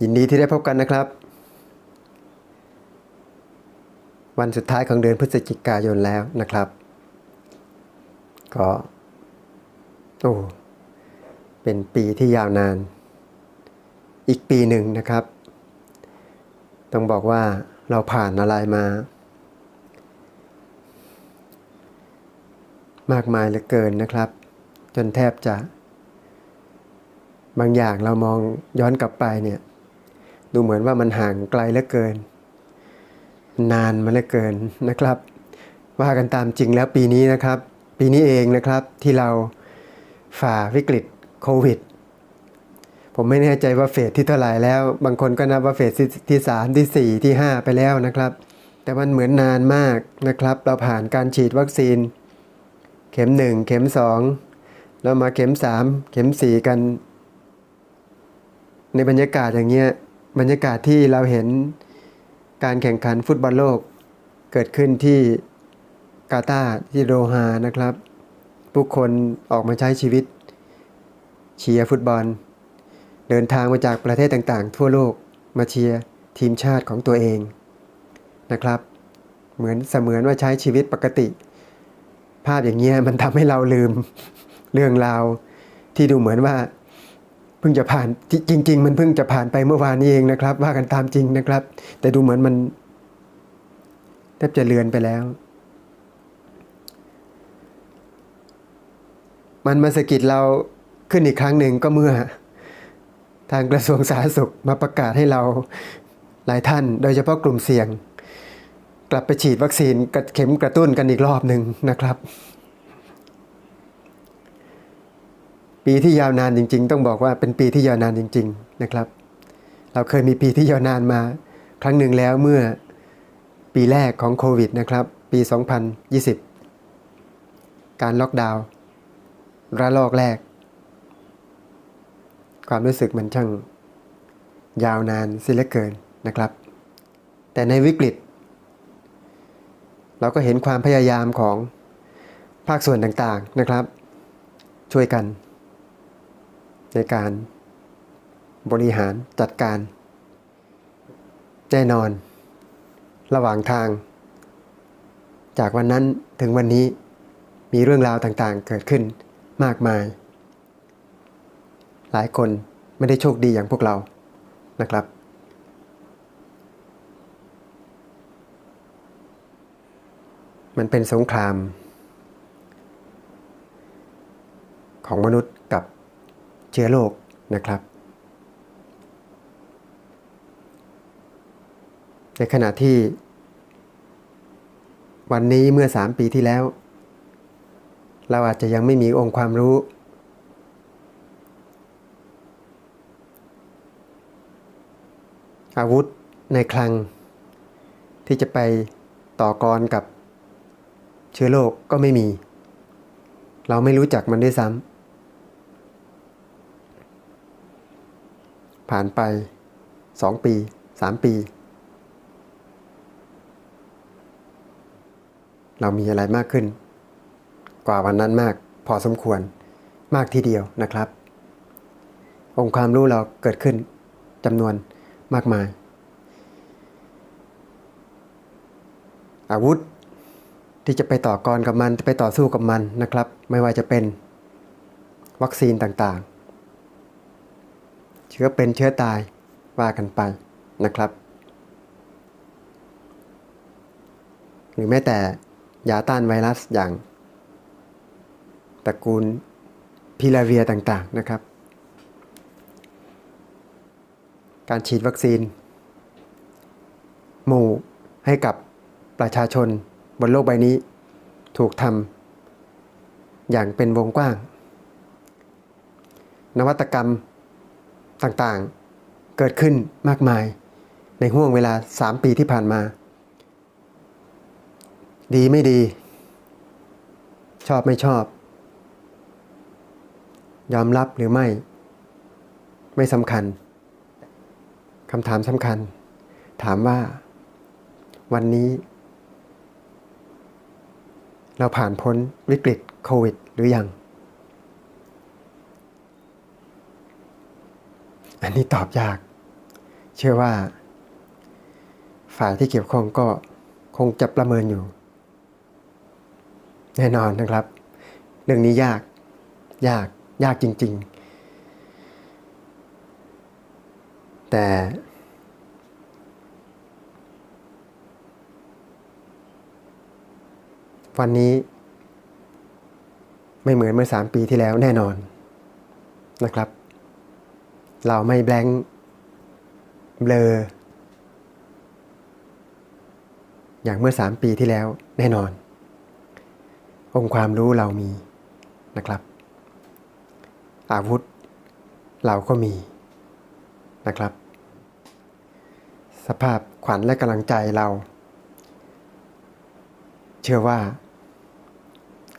ยินดีที่ได้พบกันนะครับ วันสุดท้ายของเดือนพฤศจิกายนแล้วนะครับ ก็โอ้เป็นปีที่ยาวนาน อีกปีหนึ่งนะครับ ต้องบอกว่าเราผ่านอะไรมา มากมายเหลือเกินนะครับ จนแทบจะ บางอย่างเรามองย้อนกลับไปเนี่ย ดูเหมือนว่ามันห่างไกลเหลือเกิน นานมาเหลือเกินนะครับ ว่ากันตามจริงแล้วปีนี้นะครับ ปีนี้เองนะครับที่เราฝ่าวิกฤตโควิด ผมไม่แน่ใจว่าเฟสที่เท่าไหร่แล้ว บางคนก็นับว่าเฟสที่ที่สามที่สี่ที่ห้าไปแล้วนะครับ แต่มันเหมือนนานมากนะครับ เราผ่านการฉีดวัคซีน เข็มหนึ่งเข็มสองแล้วมาเข็มสามเข็มสี่กัน ในบรรยากาศอย่างเงี้ยบรรยากาศที่เราเห็นการแข่งขันฟุตบอลโลก เกิดขึ้นที่กาตาร์ที่โดฮานะครับ ผู้คนออกมาใช้ชีวิตเชียร์ฟุตบอล เดินทางมาจากประเทศต่างๆ ทั่วโลกมาเชียร์ทีมชาติของตัวเองนะครับ เหมือนเสมือนว่าใช้ชีวิตปกติ ภาพอย่างเงี้ยมันทำให้เราลืมเรื่องราวที่ดูเหมือนว่า เพิ่งจะผ่านจริง ๆ มันเพิ่งจะผ่านไปเมื่อวานนี้เองนะครับ ว่ากันตามจริงนะครับ แต่ดูเหมือนมันแทบจะเลือนไปแล้ว มันมาสะกิดเราขึ้นอีกครั้งหนึ่งก็เมื่อ ทางกระทรวงสาธารณสุขมาประกาศให้เราหลายท่าน โดยเฉพาะกลุ่มเสี่ยง กลับไปฉีดวัคซีนกระเข็มกระตุ้นกันอีกรอบหนึ่งนะครับ ปีที่ยาวนานจริง ๆ ต้องบอกว่าเป็นปีที่ยาวนานจริง ๆนะครับ เราเคยมีปีที่ยาวนานมา ครั้งหนึ่งแล้วเมื่อปีแรกของโควิดนะครับ ปี 2020 การล็อกดาวน์ระลอกแรก ความรู้สึกมันช่างยาวนานสิเหลือเกินนะครับ แต่ในวิกฤต เราก็เห็นความพยายามของภาคส่วนต่างๆนะครับ ช่วยกัน ในการบริหารจัดการ แน่นอน ระหว่างทาง จากวันนั้นถึงวันนี้มีเรื่องราวต่างๆเกิดขึ้นมากมาย หลายคนไม่ได้โชคดีอย่างพวกเรานะครับ มันเป็นสงคราม ของมนุษย์ เชื้อโรคนะครับ ในขณะที่ วันนี้เมื่อ 3 ปีที่แล้ว เราอาจจะยังไม่มีองค์ความรู้ อาวุธในคลัง ที่จะไปต่อกรกับเชื้อโรคก็ไม่มี เราไม่รู้จักมันด้วยซ้ำ ผ่านไป 2 ปี 3 ปี เรามีอะไรมากขึ้น กว่าวันนั้นมากพอสมควรมากทีเดียวนะครับ องค์ความรู้เราเกิดขึ้นจำนวนมากมาย อาวุธที่จะไปต่อกรกับมันจะไปต่อสู้กับมันนะครับ ไม่ว่าจะเป็นวัคซีนต่าง เชื้อเป็นเชื้อตายว่ากันไปนะครับ หรือแม้แต่ยาต้านไวรัสอย่างตระกูลพิลาเวียต่างๆนะครับ การฉีดวัคซีน หมู่ให้กับประชาชนบนโลกใบนี้ถูกทำอย่างเป็นวงกว้าง นวัตกรรม ต่างๆ เกิดขึ้นมากมาย ในห่วงเวลา 3 ปีที่ผ่านมา ดีไม่ดี ชอบไม่ชอบ ยอมรับหรือไม่ ไม่สำคัญคำถามสำคัญ ถามว่า วันนี้ เราผ่านพ้นวิกฤตโควิด หรือยัง อันนี้ตอบยาก เชื่อว่าฝ่ายที่เกี่ยวข้องก็คงจะประเมินอยู่ แน่นอนนะครับ เรื่องนี้ยาก ยาก ยากจริง ๆ แต่วันนี้ไม่เหมือนเมื่อสามปีที่แล้วแน่นอนนะครับ เราไม่แบงค์เบลอ อย่างเมื่อสามปีที่แล้วแน่นอน องค์ความรู้เรามีนะครับ อาวุธเราก็มีนะครับ สภาพขวัญและกำลังใจเรา เชื่อว่า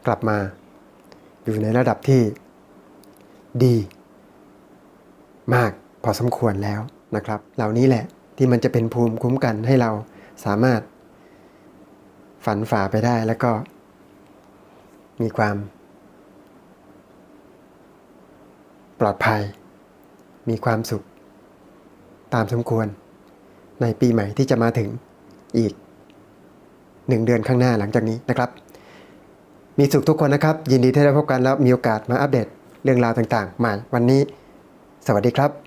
กลับมาอยู่ในระดับที่ดี มากพอสมควรแล้วนะครับ เหล่านี้แหละที่มันจะเป็นภูมิคุ้มกันให้เราสามารถฝันฝ่าไปได้แล้วก็ มีความ ปลอดภัย มีความสุข ตามสมควร ในปีใหม่ที่จะมาถึงอีกหนึ่งเดือนข้างหน้าหลังจากนี้นะครับ มีสุขทุกคนนะครับ ยินดีที่ได้พบกันแล้วมีโอกาสมาอัปเดตเรื่องราวต่างๆ ใหม่วันนี้ สวัสดีครับ